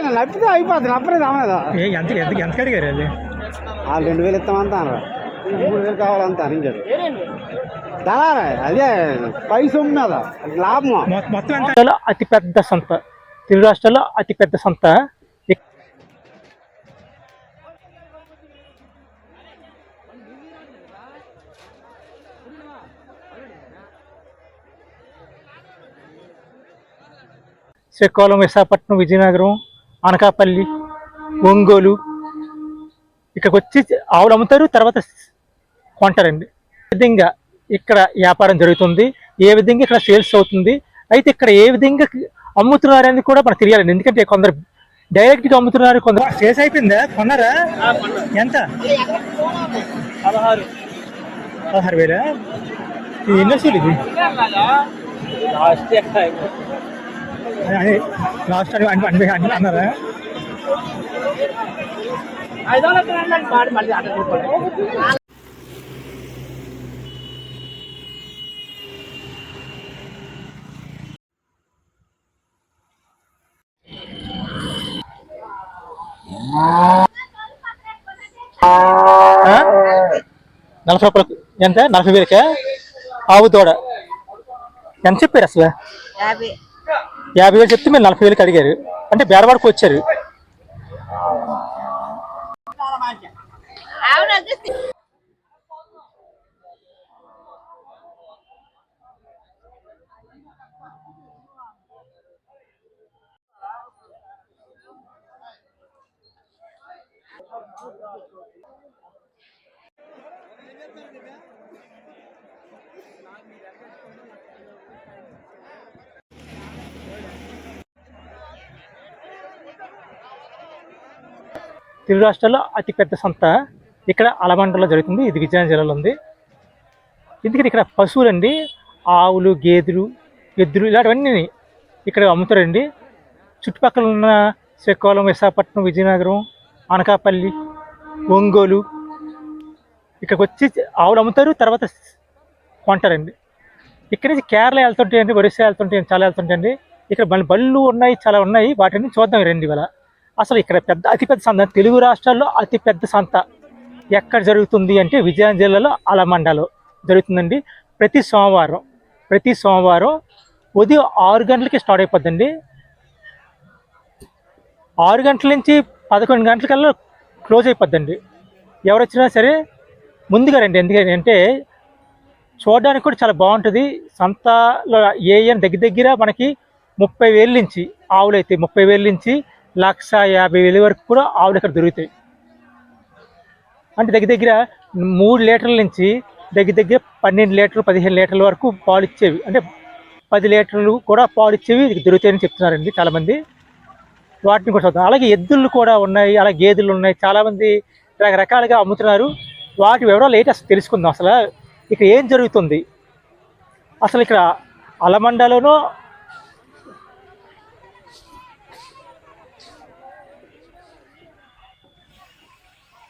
అలాగే నప్పితే అయిపోతుంది నప్పలేదు అమ్మలేదు ఏ ఎంత ఎంత ఎంత అడిగారు అది? వాళ్ళు రెండు వేలు ఇస్తామంతా మూడు వేలు కావాలంతా అనించాడు దళారా అదే పై సొమ్ము మీద లాభం మొత్తం ఎంత? అతి పెద్ద సంత. తెలుగు రాష్ట్రాల్లో అతి పెద్ద సంత. శ్రీకాకుళం విశాఖపట్నం విజయనగరం అనకాపల్లి ఒంగోలు ఇక్కడికి వచ్చి ఆవులు అమ్ముతారు తర్వాత కొంటారండి. విధంగా ఇక్కడ వ్యాపారం జరుగుతుంది ఏ విధంగా ఇక్కడ సేల్స్ అవుతుంది అయితే ఇక్కడ ఏ విధంగా అమ్ముతున్నారు అనేది కూడా మనకు తెలియాలండి. ఎందుకంటే కొందరు డైరెక్ట్గా అమ్ముతున్నారు కొందరు సేల్స్ అయిపోయిందా? కొన్నారా? ఎంత? పదహారు. పదహారు వేలా? ఎన్నో ఇది? అని లాస్ట్ అని అని- అని- అని- అన్నారా? నలభై రూపాయలకు ఎంత? నలభై వేలకే? ఆవు తోడ ఎంత చెప్పారు అసలు? యాభై వేలు చెప్తే మీరు నలభై వేలకు అడిగారు. అంటే బేరవాడికి వచ్చారు. తెలుగు రాష్ట్రాల్లో అతిపెద్ద సంత ఇక్కడ అలమండలో జరుగుతుంది. ఇది విజయనగరం జిల్లాలో ఉంది. ఎందుకంటే ఇక్కడ పశువులండి ఆవులు గేదెలు ఎద్దులు ఇలాంటివన్నీ ఇక్కడ అమ్ముతారండి. చుట్టుపక్కల ఉన్న శ్రీకాకుళం విశాఖపట్నం విజయనగరం అనకాపల్లి ఒంగోలు ఇక్కడికి వచ్చి ఆవులు అమ్ముతారు తర్వాత కొంటారండి. ఇక్కడ నుంచి కేరళ వెళ్తుంటాయండి ఒరిస్సా వెళ్తుంటాయండి చాలా వెళ్తుంటాయండి. ఇక్కడ బళ్ళు బళ్ళు ఉన్నాయి చాలా ఉన్నాయి. వాటిని చూద్దాం రండి ఇవాళ. అసలు ఇక్కడ పెద్ద అతిపెద్ద సంత తెలుగు రాష్ట్రాల్లో అతిపెద్ద సంత ఎక్కడ జరుగుతుంది అంటే విజయనగరం జిల్లాలో అలమండలో జరుగుతుందండి. ప్రతి సోమవారం ప్రతి సోమవారం ఉదయం ఆరు గంటలకి స్టార్ట్ అయిపోద్దండి. ఆరు గంటల నుంచి పదకొండు గంటలకల్లా క్లోజ్ అయిపోద్దండి. ఎవరు వచ్చినా సరే ముందుగా రండి. ఎందుకంటే అంటే చూడడానికి కూడా చాలా బాగుంటుంది. సంతలో ఏ దగ్గర దగ్గర మనకి ముప్పై వేల నుంచి ఆవులు అయితే ముప్పై వేలు నుంచి లక్ష యాభై వేల వరకు కూడా ఆవులు ఇక్కడ దొరుకుతాయి. అంటే దగ్గర దగ్గర మూడు లీటర్ల నుంచి దగ్గర దగ్గర పన్నెండు లీటర్లు పదిహేను లీటర్ల వరకు పాలు ఇచ్చేవి. అంటే పది లీటర్లు కూడా పాలు ఇచ్చేవి ఇక్కడ దొరుకుతాయని చెప్తున్నారండి చాలామంది. వాటిని కూడా చూద్దాం. అలాగే ఎద్దులు కూడా ఉన్నాయి అలాగే గేదెలు ఉన్నాయి. చాలామంది రకరకాలుగా అమ్ముతున్నారు. వాటి వివరాలు ఏంటి అసలు తెలుసుకుందాం అసలు. ఇక్కడ ఏం జరుగుతుంది? అసలు ఇక్కడ అలమండలోనూ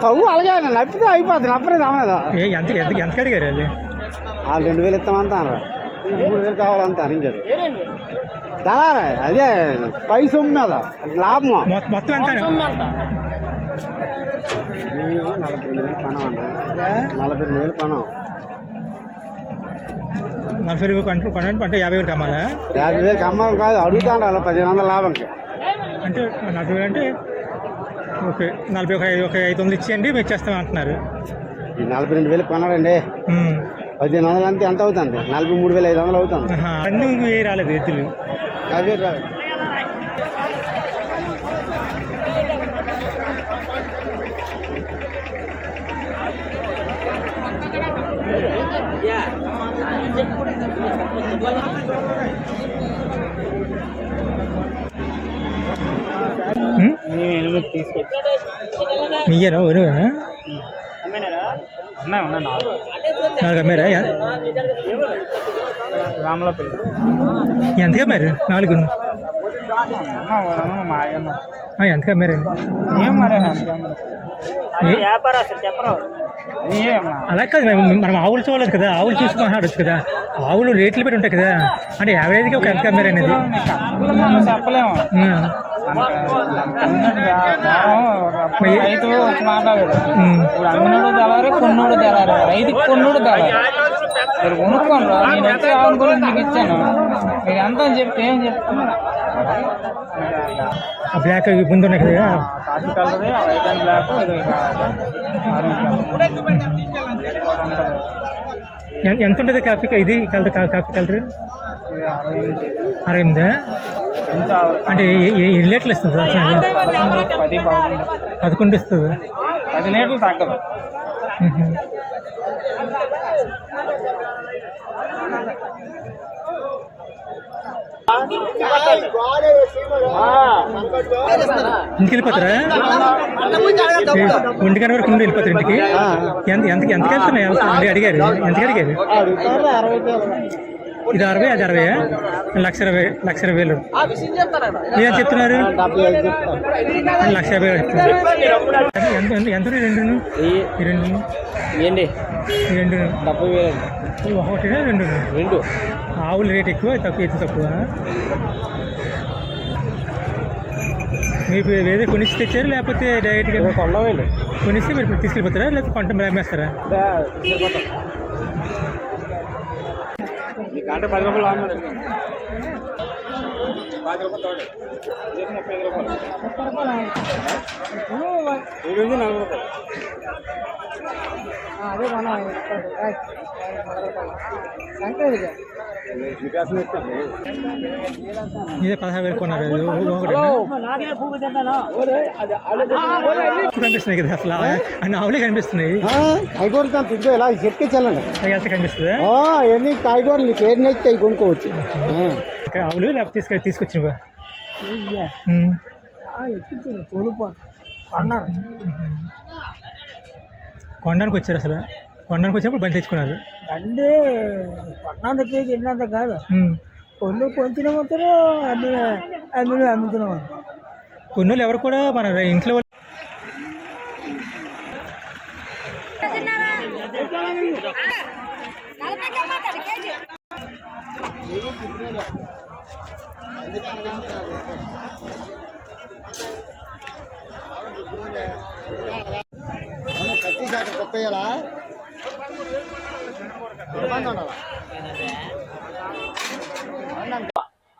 తవ్వు అలాగే నప్పితే అయిపోతుంది నప్పలేదు అమ్మలేదు ఏ ఎంత ఎంత ఎంత అడిగారు అది వాళ్ళు రెండు వేలు ఇస్తామంతా అన్నారు మూడు వేలు కావాలంతా అనించాడు దళారా అదే పై సొమ్ము మీద లాభం మొత్తం ఎంత నలభై వేలు పణం అన్న నలభై రెండు వేలు పణం. నలభై కొనండి అంటే యాభై వేలు కమ్మాలా? యాభై వేలు అమ్మకం కాదు అడుగుతాను అలా పదిహేను వందల లాభంకి అంటే నలభై వేలు అంటే ఓకే నలభై ఒక ఐదు ఒక ఐదు వందలు ఇచ్చేయండి మీరు చేస్తాం అంటున్నారు. ఈ నలభై రెండు వేలు ఉమ్. పదిహేను వందలు అంతే ఎంత అవుతుంది? నలభై మూడు వేల ఐదు వందలు అవుతుంది. అన్నీ ఏ రాలేదు తీసుకొచ్చి మీయేనా నువ్వేనా ఉన్నాయి ఉన్నాయి నాలుగు. నాలుగు అమ్మారా ఎ- రామల పిల్ల. ఎంతగా అమ్మారు నాలుగు. మా ఆయన. ఆ, ఎంతగా మరి? అలా కాదు మనం మనం ఆవులు చూడలేదు కదా ఆవులు చూసి మాట్లాడచ్చు కదా. ఆవులు రేట్లు పెట్టి ఉంటాయి కదా. అంటే యావరేజ్గా ఒక ఎంత అనేది? మనం చెప్పలేము. మరి- రైతు వచ్చి మాట్లాడాడు ఉమ్. ఇప్పుడు అమ్మినోడు తెలారు కొన్నోడు తెలారు రైతుకి కొన్నోడు తెలారు మీరు కొనుక్కోండి రా. నేను వచ్చి ఆవుల గురించి మీకు ఇచ్చాను మీరు ఎంత అని చెప్తే ఏం చెప్తాను ఆ బ్లాక్ ముందు ఉన్నాయి కదా coffee colour white and black ఇది ఎన్- ఎంత ఉంటుంది కాఫీ ఇది కలర్ కా- కాఫీ కలర్ అరవై ఎనిమిదా అంటే ఎన్ని లీటర్లు ఇస్తుంది? పది పదకొండు ఇస్తుంది. పది లీటర్లు తగ్గదు ఉహు. ఇంటికి వెళ్ళిపోతారా ఒంటి గంట వరకు ఉండి వెళ్ళిపోతారు ఇంటికి? ఎంత ఎంత ఎంతకి వెళ్తున్నాయి అంటే అడిగారు. ఎంతకి అడిగారు ఇది అరవై అది అరవై లక్ష ఇరవై లక్ష ఇరవై వేలు. ఏం చెప్తున్నారు? లక్ష యాభై ఎంత ఎంత రెండు ఈ రెండు ఏంటి? రెండు డెబ్బై వేలు ఒకటి రెండు? రెండు. ఆవుల రేట్ ఎక్కువ తక్కువ ఎత్తు తక్కువ? మీకు ఏదో కొనిసి తెచ్చారు? లేకపోతే డైరెక్ట్గా కొండ వేలు కొనిస్తే మీరు తీసుకెళ్ళిపోతారా? లేకపోతే పంట మీరు అమ్మేస్తారా అంటే పది రూపాయలు ఆమె పది రూపాయలు తోడు ఇది ముప్పై ఐదు రూపాయలు ఇది ఉంది నలభై రూపాయలు అదే మనం వికాసం ఇస్తాను ఇదే పదహారు వేలు కొన్నారు. కనిపిస్తున్నాయి కదా అసలు. అన్ని ఆవులే కనిపిస్తున్నాయి. కాయగూరలు ఇదిగో ఇలా చెప్తే చల్లండి కనిపిస్తుందా? ఎన్ని కాయగూరలు నీకు ఏది నచ్చితే కొనుక్కోవచ్చు. ఆవులు లేకపోతే తీసుకెళ్ళి తీసుకొచ్చినవా? కొండానికి వచ్చారు అసలు. కొండానికి వచ్చినప్పుడు బండి తెచ్చుకున్నారు. అంటే పట్టణానికి తిన్నంత కాదు. కొన్ని కొంచెం అమ్ముతారు అమ్మిన అమ్మిన అమ్ముతున్నాం కొన్ని ఎవరు కూడా మన ఇంట్లో వాళ్ళు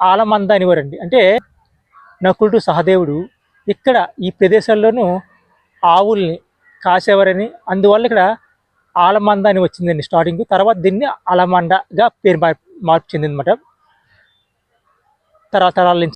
ఆలమంద అనేవారండి అంటే నకులుడు సహదేవుడు ఇక్కడ ఈ ప్రదేశాల్లోనూ ఆవుల్ని కాసేవారని అందువల్ల ఇక్కడ ఆలమంద అని వచ్చిందండి స్టార్టింగ్. తర్వాత దీన్ని అలమండగా పేరు మార్పు చెందిందన్నమాట. తరతరాల నుంచి